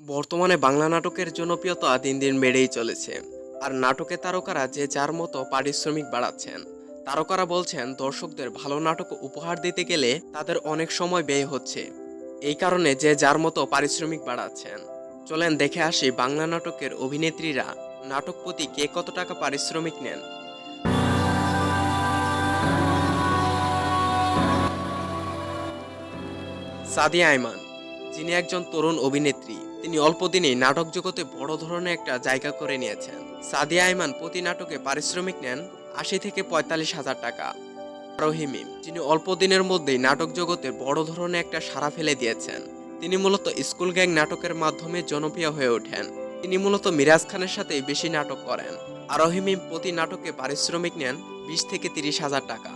বর্তমানে বাংলা নাটকের জনপ্রিয়তা দিন দিন বেড়েই চলেছে। আর নাটকে তারকারা যে যার মতো পারিশ্রমিক বাড়াচ্ছেন, তারকারা বলছেন দর্শকদের ভালো নাটক উপহার দিতে গেলে তাদের অনেক সময় ব্যয় হচ্ছে। এই কারণে যে যার মতো পারিশ্রমিক বাড়াচ্ছেন। চলেন দেখে আসি বাংলা নাটকের অভিনেত্রীরা নাটক প্রতি কে কত টাকা পারিশ্রমিক নেন। সাদিয়া আইমান, যিনি একজন তরুণ অভিনেত্রী। তিনি অল্প দিনেই নাটক জগতে বড় ধরনের একটা জায়গা করে নিয়েছেন। সাদিয়া আইমান প্রতি নাটকে পারিশ্রমিক নেন আশি থেকে পঁয়তাল্লিশ হাজার টাকা। রহিমিম যিনি অল্প দিনের মধ্যেই নাটক জগতে বড় ধরনের একটা সাড়া ফেলে দিয়েছেন। তিনি মূলত স্কুল গ্যাং নাটকের মাধ্যমে জনপ্রিয় হয়ে ওঠেন। তিনি মূলত মিরাজ খানের সাথে বেশি নাটক করেন। আর রহিমিম প্রতি নাটকে পারিশ্রমিক নেন বিশ থেকে তিরিশ হাজার টাকা।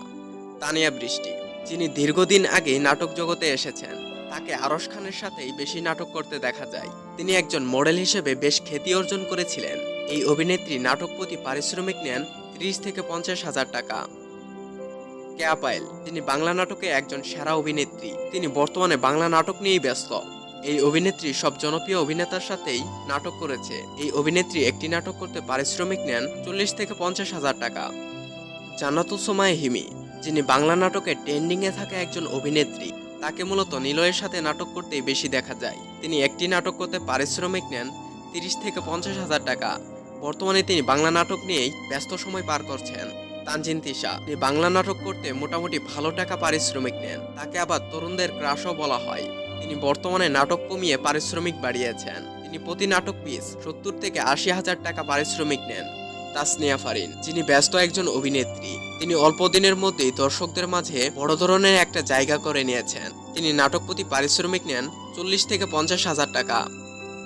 তানিয়া বৃষ্টি, যিনি দীর্ঘদিন আগে নাটক জগতে এসেছেন তাকে আরশ খানের সাথেই বেশি নাটক করতে দেখা যায়। তিনি একজন মডেল হিসেবে বেশ খ্যাতি অর্জন করেছিলেন। এই অভিনেত্রী নাটক প্রতি পারিশ্রমিক নেন ত্রিশ থেকে পঞ্চাশ হাজার টাকা। কেয়া পায়েল তিনি বাংলা নাটকে একজন সেরা অভিনেত্রী। তিনি বর্তমানে বাংলা নাটক নিয়েই ব্যস্ত। এই অভিনেত্রী সব জনপ্রিয় অভিনেতার সাথেই নাটক করেছে। এই অভিনেত্রী একটি নাটক করতে পারিশ্রমিক নেন চল্লিশ থেকে পঞ্চাশ হাজার টাকা। জান্নাতুল সোমায় হিমি, যিনি বাংলা নাটকে ট্রেন্ডিংয়ে থাকা একজন অভিনেত্রী। তাকে মূলত নিলয়ের সাথে নাটক করতেই বেশি দেখা যায়। তিনি একটি নাটক করতে পারিশ্রমিক নেন তিরিশ থেকে পঞ্চাশ হাজার টাকা। বর্তমানে তিনি বাংলা নাটক নিয়েই ব্যস্ত সময় পার করছেন। তানজিন তিশা, তিনি বাংলা নাটক করতে মোটামুটি ভালো টাকা পারিশ্রমিক নেন। তাকে আবার তরুণদের ক্রাশও বলা হয়। তিনি বর্তমানে নাটক কমিয়ে পারিশ্রমিক বাড়িয়েছেন। তিনি প্রতি নাটক পিস সত্তর থেকে আশি হাজার টাকা পারিশ্রমিক নেন। তাসনিয়া ফারিন, যিনি ব্যস্ত একজন অভিনেত্রী। তিনি অল্প দিনের মধ্যেই দর্শকদের মাঝে বড় ধরনের একটা জায়গা করে নিয়েছেন। তিনি নাটক প্রতি পারিশ্রমিক নেন চল্লিশ থেকে পঞ্চাশ হাজার টাকা।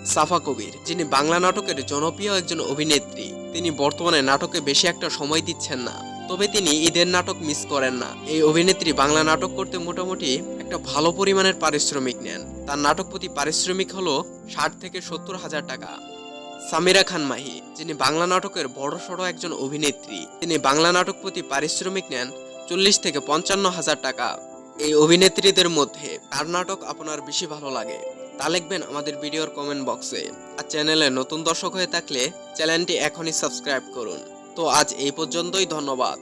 সাফা কবির, যিনি বাংলা নাটকের জনপ্রিয় একজন অভিনেত্রী, তিনি বর্তমানে নাটকে বেশি একটা সময় দিচ্ছেন না। তবে তিনি ঈদের নাটক মিস করেন না। এই অভিনেত্রী বাংলা নাটক করতে মোটামুটি একটা ভালো পরিমাণের পারিশ্রমিক নেন। তার নাটক প্রতি পারিশ্রমিক হলো ষাট থেকে সত্তর হাজার টাকা। সামিরা খান মাহি, যিনি বাংলা নাটকের বড় সড়ো একজন অভিনেত্রী। তিনি বাংলা নাটক প্রতি পারিশ্রমিক নেন চল্লিশ থেকে পঞ্চান্ন হাজার টাকা। এই অভিনেত্রীদের মধ্যে কার নাটক আপনার বেশি ভালো লাগে, তা লিখবেন আমাদের ভিডিওর কমেন্ট বক্সে আর চ্যানেলে নতুন দর্শক হয়ে থাকলে চ্যানেলটি এখনই সাবস্ক্রাইব করুন। তো আজ এই পর্যন্তই, ধন্যবাদ।